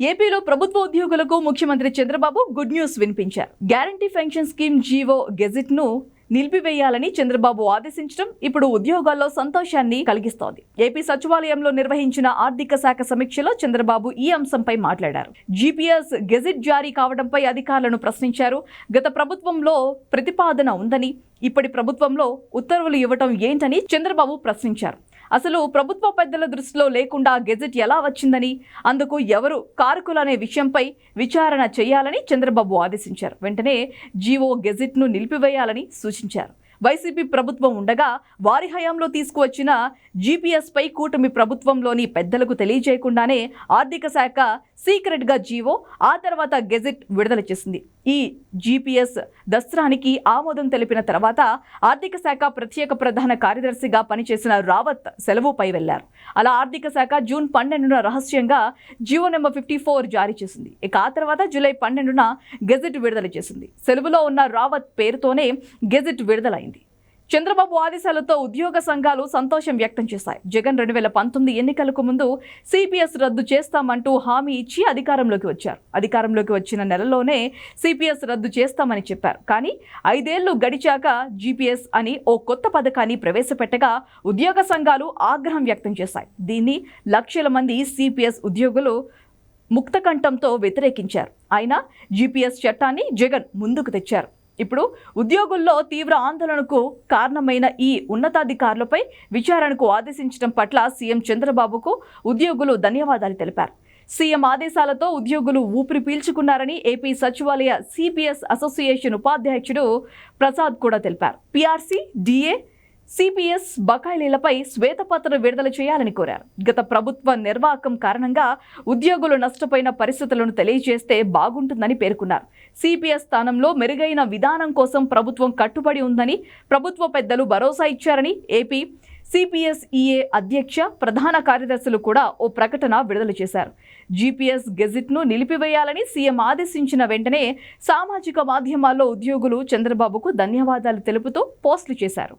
ఏపీలో ప్రభుత్వ ఉద్యోగులకు ముఖ్యమంత్రి చంద్రబాబు గుడ్ న్యూస్ వినిపించారు. గ్యారంటీ పెన్షన్ స్కీమ్ జీవో గెజిట్ను నిలిపివేయాలని చంద్రబాబు ఆదేశించడం ఇప్పుడు ఉద్యోగాల్లో సంతోషాన్ని కలిగిస్తోంది. ఏపీ సచివాలయంలో నిర్వహించిన ఆర్థిక శాఖ సమీక్షలో చంద్రబాబు ఈ అంశంపై మాట్లాడారు. జీపీఎస్ గెజిట్ జారీ కావడంపై అధికారులను ప్రశ్నించారు. గత ప్రభుత్వంలో ప్రతిపాదన ఉందని ఇప్పటి ప్రభుత్వంలో ఉత్తర్వులు ఇవ్వటం ఏంటని చంద్రబాబు ప్రశ్నించారు. అసలు ప్రభుత్వ పెద్దల దృష్టిలో లేకుండా గెజెట్ ఎలా వచ్చిందని అందుకు ఎవరు కారకులనే విషయంపై విచారణ చేయాలని చంద్రబాబు ఆదేశించారు. వెంటనే జీవో గెజెట్ను నిలిపివేయాలని సూచించారు. వైసీపీ ప్రభుత్వం ఉండగా వారి హయాంలో తీసుకువచ్చిన జీపీఎస్పై కూటమి ప్రభుత్వంలోని పెద్దలకు తెలియజేయకుండానే ఆర్థిక శాఖ సీక్రెట్గా జీవో ఆ తర్వాత గెజెట్ విడుదల చేసింది. ఈ జీపీఎస్ దస్త్రానికి ఆమోదం తెలిపిన తర్వాత ఆర్థిక శాఖ ప్రత్యేక ప్రధాన కార్యదర్శిగా పనిచేసిన రావత్ సెలవుపై వెళ్ళారు. అలా ఆర్థిక శాఖ జూన్ పన్నెండున రహస్యంగా జియో నెంబర్ ఫిఫ్టీ ఫోర్ జారీ చేసింది. ఇక ఆ తర్వాత జూలై పన్నెండున గెజెట్ విడుదల చేసింది. సెలవులో ఉన్న రావత్ పేరుతోనే గెజెట్ విడుదలైంది. చంద్రబాబు ఆదేశాలతో ఉద్యోగ సంఘాలు సంతోషం వ్యక్తం చేశాయి. జగన్ రెండు వేల పంతొమ్మిది ఎన్నికలకు ముందు సిపిఎస్ రద్దు చేస్తామంటూ హామీ ఇచ్చి అధికారంలోకి వచ్చారు. అధికారంలోకి వచ్చిన నెలలోనే సిపిఎస్ రద్దు చేస్తామని చెప్పారు. కానీ ఐదేళ్ళు గడిచాక జీపీఎస్ అని ఓ కొత్త పథకాన్ని ప్రవేశపెట్టగా ఉద్యోగ సంఘాలు ఆగ్రహం వ్యక్తం చేశాయి. దీన్ని లక్షల మంది సిపిఎస్ ఉద్యోగులు ముక్తకంఠంతో వ్యతిరేకించారు. అయినా జీపీఎస్ చట్టాన్ని జగన్ ముందుకు తెచ్చారు. ఇప్పుడు ఉద్యోగుల్లో తీవ్ర ఆందోళనకు కారణమైన ఈ ఉన్నతాధికారులపై విచారణకు ఆదేశించడం పట్ల సీఎం చంద్రబాబుకు ఉద్యోగులు ధన్యవాదాలు తెలిపారు. సీఎం ఆదేశాలతో ఉద్యోగులు ఊపిరి పీల్చుకున్నారని ఏపీ సచివాలయ సిపిఎస్ అసోసియేషన్ ఉపాధ్యక్షుడు ప్రసాద్ కూడా తెలిపారు. పిఆర్సీ డిఏ సిపిఎస్ బకాయిలీలపై శ్వేతపత్ర విడుదల చేయాలని కోరారు. గత ప్రభుత్వ నిర్వాహకం కారణంగా ఉద్యోగులు నష్టపోయిన పరిస్థితులను తెలియజేస్తే బాగుంటుందని పేర్కొన్నారు. సిపిఎస్ స్థానంలో మెరుగైన విధానం కోసం ప్రభుత్వం కట్టుబడి ఉందని ప్రభుత్వ పెద్దలు భరోసా ఇచ్చారని ఏపీ సిపిఎస్ఈఏ అధ్యక్ష ప్రధాన కార్యదర్శులు కూడా ఓ ప్రకటన విడుదల చేశారు. జీపీఎస్ గెజిట్ను నిలిపివేయాలని సీఎం ఆదేశించిన వెంటనే సామాజిక మాధ్యమాల్లో ఉద్యోగులు చంద్రబాబుకు ధన్యవాదాలు తెలుపుతూ పోస్టులు చేశారు.